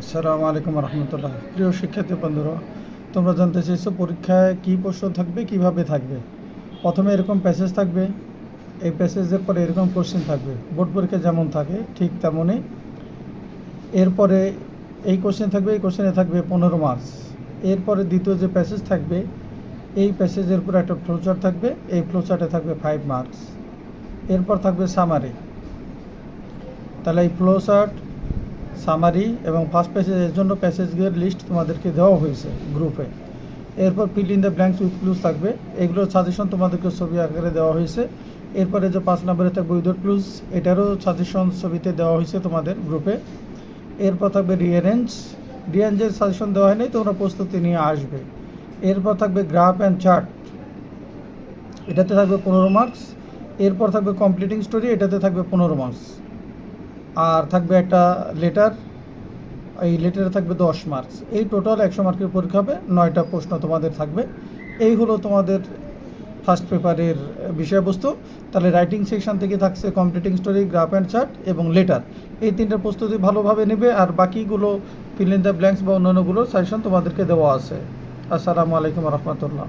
আসসালামু আলাইকুম রহমতুল্লাহ। প্রিয় শিক্ষার্থী বন্ধুরা, তোমরা জানতে চাইছো পরীক্ষায় কী প্রশ্ন থাকবে, কীভাবে থাকবে? প্রথমে এরকম প্যাসেজ থাকবে। এই প্যাসেজের পরে এরকম কোশ্চেন থাকবে। বোর্ড পরীক্ষা যেমন থাকে, ঠিক তেমনই। এরপরে এই কোশ্চেন থাকবে, এই কোশ্চেনে থাকবে পনেরো মার্কস এরপরে দ্বিতীয় যে প্যাসেজ থাকবে, এই প্যাসেজের উপর একটা ফ্লোচার্ট থাকবে, এই ফ্লোচার্টে থাকবে ফাইভ মার্কস এরপর থাকবে সামারি তাহলে এই ফ্লোচার্ট সামারি এবং ফার্স্ট প্যাসেজের জন্য প্যাসেজের লিস্ট তোমাদেরকে দেওয়া হয়েছে গ্রুপে এরপর fill in the blanks with clues থাকবে। এগুলোর সাজেশন তোমাদেরকে ছবি আকারে দেওয়া হয়েছে। এরপরে যে পাঁচ নম্বরে থাকবে উইদাউট ক্লুজ এটারও সাজেশন ছবিতে দেওয়া হয়েছে তোমাদের গ্রুপে এরপর থাকবে রিয়ারেঞ্জ রিয়ারেঞ্জের সাজেশন দেওয়া হয়নি, তোমরা প্রস্তুতি নিয়ে আসবে। এরপর থাকবে গ্রাফ অ্যান্ড চার্ট এটাতে থাকবে পনেরো মার্কস এরপর থাকবে কমপ্লিটিং স্টোরি এটাতে থাকবে পনেরো মার্কস আর থাকবে একটা লেটার এই লেটারে থাকবে দশ মার্কস এই টোটাল একশো মার্কের পরীক্ষা হবে, নয়টা প্রশ্ন তোমাদের থাকবে। এই হলো তোমাদের ফার্স্ট পেপারের বিষয়বস্তু। তাহলে রাইটিং সেকশন থেকে থাকছে completing story graph and chart এবং লেটার এই তিনটা প্রস্তুতি ভালোভাবে নেবে, আর বাকিগুলো ফিল ইন দ্য ব্ল্যাঙ্কস বা অন্যান্যগুলো সাজেশন তোমাদেরকে দেওয়া আছে। আসসালামু আলাইকুম রহমতুল্লাহ।